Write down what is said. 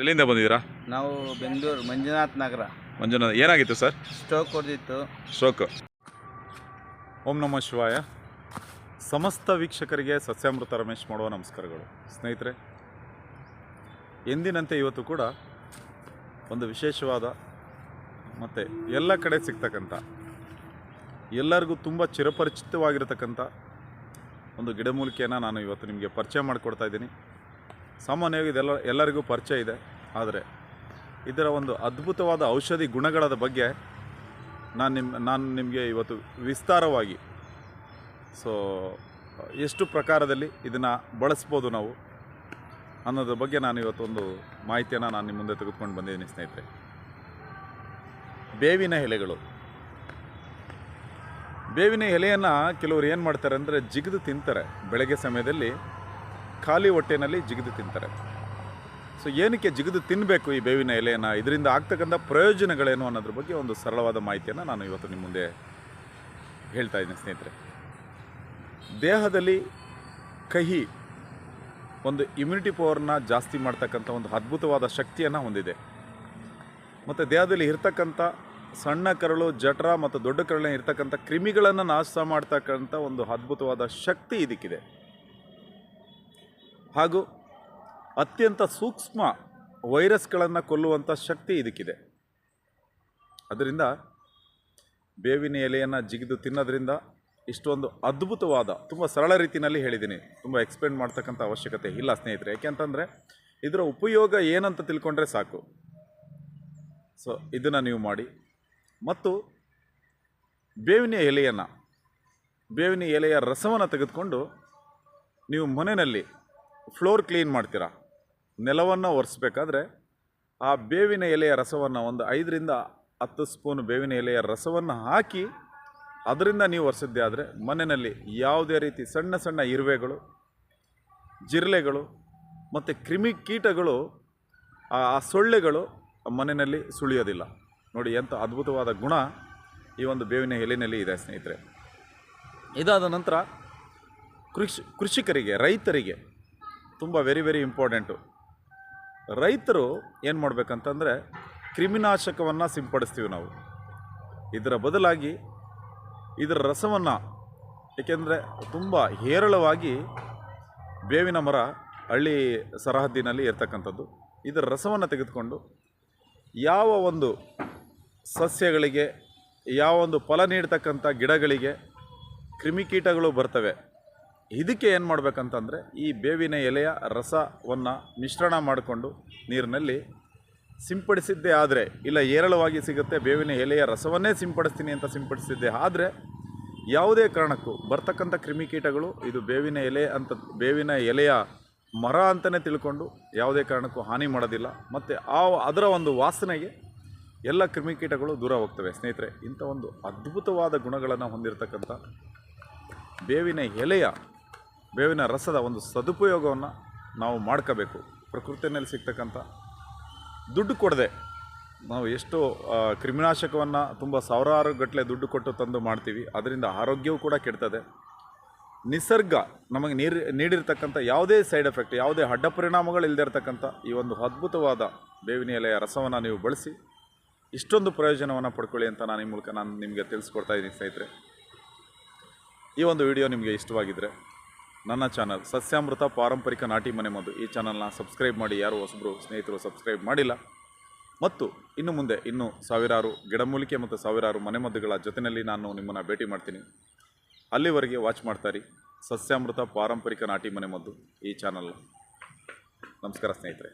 ಎಲ್ಲಿಂದ ಬಂದಿದ್ದೀರಾ? ನಾವು ಬೆಂಗಳೂರು ಮಂಜುನಾಥ್ ನಗರ. ಮಂಜುನಾಥ್ ಏನಾಗಿತ್ತು ಸರ್? ಸ್ಟೋಕ್ ಹೊಡೆದಿತ್ತು. ಸ್ಟ್ರೋಕ್. ಓಂ ನಮಃ ಶಿವಾಯ. ಸಮಸ್ತ ವೀಕ್ಷಕರಿಗೆ ಸಸ್ಯಾಮೃತ ರಮೇಶ್ ಮಾಡುವ ನಮಸ್ಕಾರಗಳು. ಸ್ನೇಹಿತರೆ ಎಂದಿನಂತೆ ಇವತ್ತು ಕೂಡ ಒಂದು ವಿಶೇಷವಾದ ಮತ್ತು ಎಲ್ಲ ಕಡೆ ಸಿಗ್ತಕ್ಕಂಥ ಎಲ್ಲರಿಗೂ ತುಂಬ ಚಿರಪರಿಚಿತವಾಗಿರತಕ್ಕಂಥ ಒಂದು ಗಿಡಮೂಲಿಕೆಯನ್ನು ನಾನು ಇವತ್ತು ನಿಮಗೆ ಪರಿಚಯ ಮಾಡಿಕೊಡ್ತಾ ಇದ್ದೀನಿ. ಸಾಮಾನ್ಯವಾಗಿ ಇದೆಲ್ಲ ಎಲ್ಲರಿಗೂ ಪರಿಚಯ ಇದೆ. ಆದರೆ ಇದರ ಒಂದು ಅದ್ಭುತವಾದ ಔಷಧಿ ಗುಣಗಳ ಬಗ್ಗೆ ನಾನು ನಿಮ್ಮ ನಾನು ನಿಮಗೆ ಇವತ್ತು ವಿಸ್ತಾರವಾಗಿ ಸೊ, ಎಷ್ಟು ಪ್ರಕಾರದಲ್ಲಿ ಇದನ್ನು ಬಳಸ್ಬೋದು ನಾವು ಅನ್ನೋದ್ರ ಬಗ್ಗೆ ನಾನು ಇವತ್ತೊಂದು ಮಾಹಿತಿಯನ್ನು ನಾನು ನಿಮ್ಮ ಮುಂದೆ ತೆಗೆದುಕೊಂಡು ಬಂದಿದ್ದೀನಿ ಸ್ನೇಹಿತರೆ. ಬೇವಿನ ಎಲೆಗಳು. ಬೇವಿನ ಎಲೆಯನ್ನು ಕೆಲವರು ಏನು ಮಾಡ್ತಾರೆ ಅಂದರೆ ಜಿಗಿದು ತಿಂತಾರೆ. ಬೆಳಗ್ಗೆ ಸಮಯದಲ್ಲಿ ಖಾಲಿ ಹೊಟ್ಟೆನಲ್ಲಿ ಜಿಗಿದು ತಿಂತಾರೆ. ಸೊ ಏನಕ್ಕೆ ಜಿಗಿದು ತಿನ್ನಬೇಕು ಈ ಬೇವಿನ ಎಲೆಯನ್ನು? ಇದರಿಂದ ಆಗ್ತಕ್ಕಂಥ ಪ್ರಯೋಜನಗಳೇನು ಅನ್ನೋದ್ರ ಬಗ್ಗೆ ಒಂದು ಸರಳವಾದ ಮಾಹಿತಿಯನ್ನು ನಾನು ಇವತ್ತು ನಿಮ್ಮ ಮುಂದೆ ಹೇಳ್ತಾ ಇದ್ದೀನಿ ಸ್ನೇಹಿತರೆ. ದೇಹದಲ್ಲಿ ಕಹಿ ಒಂದು ಇಮ್ಯುನಿಟಿ ಪವರ್ನ ಜಾಸ್ತಿ ಮಾಡ್ತಕ್ಕಂಥ ಒಂದು ಅದ್ಭುತವಾದ ಶಕ್ತಿಯನ್ನು ಹೊಂದಿದೆ. ಮತ್ತು ದೇಹದಲ್ಲಿ ಇರ್ತಕ್ಕಂಥ ಸಣ್ಣ ಕರಳು, ಜಠರ ಮತ್ತು ದೊಡ್ಡ ಕರಳಿನ ಇರ್ತಕ್ಕಂಥ ಕ್ರಿಮಿಗಳನ್ನು ನಾಶ ಮಾಡ್ತಕ್ಕಂಥ ಒಂದು ಅದ್ಭುತವಾದ ಶಕ್ತಿ ಇದಕ್ಕಿದೆ. ಹಾಗೂ ಅತ್ಯಂತ ಸೂಕ್ಷ್ಮ ವೈರಸ್ಗಳನ್ನು ಕೊಲ್ಲುವಂಥ ಶಕ್ತಿ ಇದಕ್ಕಿದೆ. ಅದರಿಂದ ಬೇವಿನ ಎಲೆಯನ್ನು ಜಿಗಿದು ತಿನ್ನೋದ್ರಿಂದ ಇಷ್ಟೊಂದು ಅದ್ಭುತವಾದ, ತುಂಬ ಸರಳ ರೀತಿಯಲ್ಲಿ ಹೇಳಿದ್ದೀನಿ. ತುಂಬ ಎಕ್ಸ್ಪ್ಲೇನ್ ಮಾಡ್ತಕ್ಕಂಥ ಅವಶ್ಯಕತೆ ಇಲ್ಲ ಸ್ನೇಹಿತರೆ. ಯಾಕೆಂತಂದರೆ ಇದರ ಉಪಯೋಗ ಏನಂತ ತಿಳ್ಕೊಂಡ್ರೆ ಸಾಕು. ಸೊ ಇದನ್ನು ನೀವು ಮಾಡಿ. ಮತ್ತು ಬೇವಿನ ಎಲೆಯನ್ನು, ಬೇವಿನ ಎಲೆಯ ರಸವನ್ನು ತೆಗೆದುಕೊಂಡು ನೀವು ಮನೆಯಲ್ಲಿ ಫ್ಲೋರ್ ಕ್ಲೀನ್ ಮಾಡ್ತೀರಾ? ನೆಲವನ್ನು ಒರೆಸ್ಬೇಕಾದ್ರೆ ಆ ಬೇವಿನ ಎಲೆಯ ರಸವನ್ನು ಒಂದು ಐದರಿಂದ ಹತ್ತು ಸ್ಪೂನ್ ಬೇವಿನ ಎಲೆಯ ರಸವನ್ನು ಹಾಕಿ ಅದರಿಂದ ನೀವು ಒರೆಸಿದ್ದೆ ಆದರೆ ಮನೆಯಲ್ಲಿ ಯಾವುದೇ ರೀತಿ ಸಣ್ಣ ಸಣ್ಣ ಇರುವೆಗಳು, ಜಿರಳೆಗಳು ಮತ್ತು ಕ್ರಿಮಿ ಕೀಟಗಳು, ಆ ಆ ಸೊಳ್ಳೆಗಳು ಮನೆಯಲ್ಲಿ ಸುಳಿಯೋದಿಲ್ಲ. ನೋಡಿ ಎಂಥ ಅದ್ಭುತವಾದ ಗುಣ ಈ ಒಂದು ಬೇವಿನ ಎಲೆಯಲ್ಲಿ ಇದೆ ಸ್ನೇಹಿತರೆ. ಇದಾದ ನಂತರ ಕೃಷಿ ಕೃಷಿಕರಿಗೆ, ರೈತರಿಗೆ ತುಂಬ ವೆರಿ ವೆರಿ ಇಂಪಾರ್ಟೆಂಟು ರೈತರು ಏನು ಮಾಡಬೇಕಂತಂದರೆ ಕ್ರಿಮಿನಾಶಕವನ್ನು ಸಿಂಪಡಿಸ್ತೀವಿ ನಾವು. ಇದರ ಬದಲಾಗಿ ಇದರ ರಸವನ್ನು, ಏಕೆಂದರೆ ತುಂಬ ಹೇರಳವಾಗಿ ಬೇವಿನ ಮರ ಹಳ್ಳಿ ಸರಹದ್ದಿನಲ್ಲಿ ಇರ್ತಕ್ಕಂಥದ್ದು. ಇದರ ರಸವನ್ನು ತೆಗೆದುಕೊಂಡು ಯಾವ ಒಂದು ಸಸ್ಯಗಳಿಗೆ, ಯಾವ ಒಂದು ಫಲ ನೀಡ್ತಕ್ಕಂಥ ಗಿಡಗಳಿಗೆ ಕ್ರಿಮಿಕೀಟಗಳು ಬರ್ತವೆ. ಇದಕ್ಕೆ ಏನು ಮಾಡಬೇಕಂತಂದರೆ ಈ ಬೇವಿನ ಎಲೆಯ ರಸವನ್ನು ಮಿಶ್ರಣ ಮಾಡಿಕೊಂಡು ನೀರಿನಲ್ಲಿ ಸಿಂಪಡಿಸಿದ್ದೇ ಆದರೆ, ಇಲ್ಲ ಏರಳವಾಗಿ ಸಿಗುತ್ತೆ, ಬೇವಿನ ಎಲೆಯ ರಸವನ್ನೇ ಸಿಂಪಡಿಸ್ತೀನಿ ಅಂತ ಸಿಂಪಡಿಸಿದ್ದೆ ಆದರೆ, ಯಾವುದೇ ಕಾರಣಕ್ಕೂ ಬರ್ತಕ್ಕಂಥ ಕ್ರಿಮಿಕೀಟಗಳು ಇದು ಬೇವಿನ ಎಲೆ ಅಂತ, ಬೇವಿನ ಎಲೆಯ ಮರ ಅಂತಲೇ ತಿಳ್ಕೊಂಡು ಯಾವುದೇ ಕಾರಣಕ್ಕೂ ಹಾನಿ ಮಾಡೋದಿಲ್ಲ. ಮತ್ತು ಆ ಅದರ ಒಂದು ವಾಸನೆಗೆ ಎಲ್ಲ ಕ್ರಿಮಿಕೀಟಗಳು ದೂರ ಹೋಗ್ತವೆ. ಸ್ನೇಹಿತರೆ, ಇಂಥ ಒಂದು ಅದ್ಭುತವಾದ ಗುಣಗಳನ್ನು ಹೊಂದಿರತಕ್ಕಂಥ ಬೇವಿನ ಎಲೆಯ ಬೇವಿನ ರಸದ ಒಂದು ಸದುಪಯೋಗವನ್ನು ನಾವು ಮಾಡ್ಕೋಬೇಕು. ಪ್ರಕೃತಿಯಲ್ಲಿ ಸಿಗ್ತಕ್ಕಂಥ ದುಡ್ಡು ಕೊಡದೆ ನಾವು ಎಷ್ಟು ಕ್ರಿಮಿನಾಶಕವನ್ನು ತುಂಬ ಸಾವಿರಾರು ಗಟ್ಟಲೆ ದುಡ್ಡು ಕೊಟ್ಟು ತಂದು ಮಾಡ್ತೀವಿ. ಅದರಿಂದ ಆರೋಗ್ಯವೂ ಕೂಡ ಕೆಡ್ತದೆ. ನಿಸರ್ಗ ನಮಗೆ ನೀರು, ನೀಡಿರ್ತಕ್ಕಂಥ ಯಾವುದೇ ಸೈಡ್ ಎಫೆಕ್ಟ್, ಯಾವುದೇ ಅಡ್ಡ ಪರಿಣಾಮಗಳು ಇಲ್ಲದೇ ಇರತಕ್ಕಂಥ ಈ ಒಂದು ಅದ್ಭುತವಾದ ಬೇವಿನ ಎಲೆಯ ರಸವನ್ನು ನೀವು ಬಳಸಿ, ಇಷ್ಟೊಂದು ಪ್ರಯೋಜನವನ್ನು ಪಡ್ಕೊಳ್ಳಿ ಅಂತ ನಾನು ಈ ಮೂಲಕ ನಾನು ನಿಮಗೆ ತಿಳಿಸ್ಕೊಡ್ತಾ ಇದ್ದೀನಿ ಸ್ನೇಹಿತರೆ. ಈ ಒಂದು ವಿಡಿಯೋ ನಿಮಗೆ ಇಷ್ಟವಾಗಿದ್ದರೆ ನನ್ನ ಚಾನಲ್ ಸಸ್ಯಾಮೃತ ಪಾರಂಪರಿಕ ನಾಟಿ ಮನೆ ಮದ್ದು. ಈ ಚಾನಲ್ನ ಸಬ್ಸ್ಕ್ರೈಬ್ ಮಾಡಿ, ಯಾರು ಹೊಸಬರು, ಸ್ನೇಹಿತರು ಸಬ್ಸ್ಕ್ರೈಬ್ ಮಾಡಿಲ್ಲ. ಮತ್ತು ಇನ್ನು ಮುಂದೆ ಇನ್ನೂ ಸಾವಿರಾರು ಗಿಡಮೂಲಿಕೆ ಮತ್ತು ಸಾವಿರಾರು ಮನೆಮದ್ದುಗಳ ಜೊತೆಯಲ್ಲಿ ನಾನು ನಿಮ್ಮನ್ನು ಭೇಟಿ ಮಾಡ್ತೀನಿ. ಅಲ್ಲಿವರೆಗೆ ವಾಚ್ ಮಾಡ್ತಾರಿ ಸಸ್ಯಾಮೃತ ಪಾರಂಪರಿಕ ನಾಟಿ ಮನೆ ಮದ್ದು ಈ ಚಾನಲ್ ನಮಸ್ಕಾರ ಸ್ನೇಹಿತರೆ.